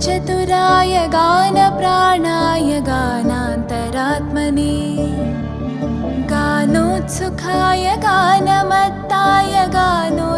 गानचतुराय गानप्राणाय गानान्तरात्मने गानोत्सुखाय गानमत्ताय गानोत्सुकमनसे